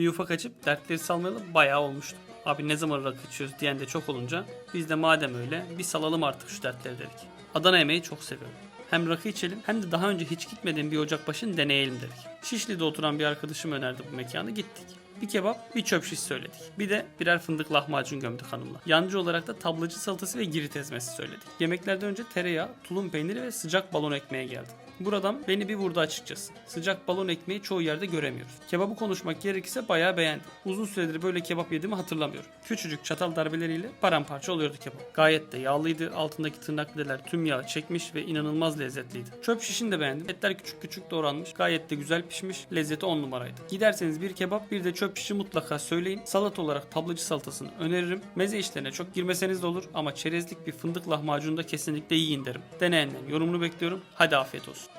Bir ufak açıp dertleri salmayalı bayağı olmuştu. Abi ne zaman rakı içiyoruz diyen de çok olunca biz de madem öyle bir salalım artık şu dertleri dedik. Adana yemeği çok seviyorum. Hem rakı içelim hem de daha önce hiç gitmediğim bir ocakbaşını deneyelim dedik. Şişli'de oturan bir arkadaşım önerdi bu mekanı gittik. Bir kebap, bir çöp şiş söyledik. Bir de birer fındık lahmacun gömdük hanımla. Yancı olarak da tablacı salatası ve girit ezmesi söyledik. Yemeklerden önce tereyağı, tulum peyniri ve sıcak balon ekmeğe geldi. Buradan beni bir vurdu açıkçası. Sıcak balon ekmeği çoğu yerde göremiyoruz. Kebabı konuşmak gerekirse bayağı beğendim. Uzun süredir böyle kebap yediğimi hatırlamıyorum. Küçücük çatal darbeleriyle paramparça oluyordu kebap. Gayet de yağlıydı. Altındaki tırnaklılar tüm yağı çekmiş ve inanılmaz lezzetliydi. Çöp şişini de beğendim. Etler küçük küçük doğranmış. Gayet de güzel pişmiş. Lezzeti 10 numaraydı. Giderseniz bir kebap bir de çöp şişi mutlaka söyleyin. Salata olarak tablacı salatasını öneririm. Meze işlerine çok girmeseniz de olur ama çerezlik bir fındık lahmacunu da kesinlikle yiyin derim. Deneyenlerin yorumunu bekliyorum. Hadi afiyet olsun.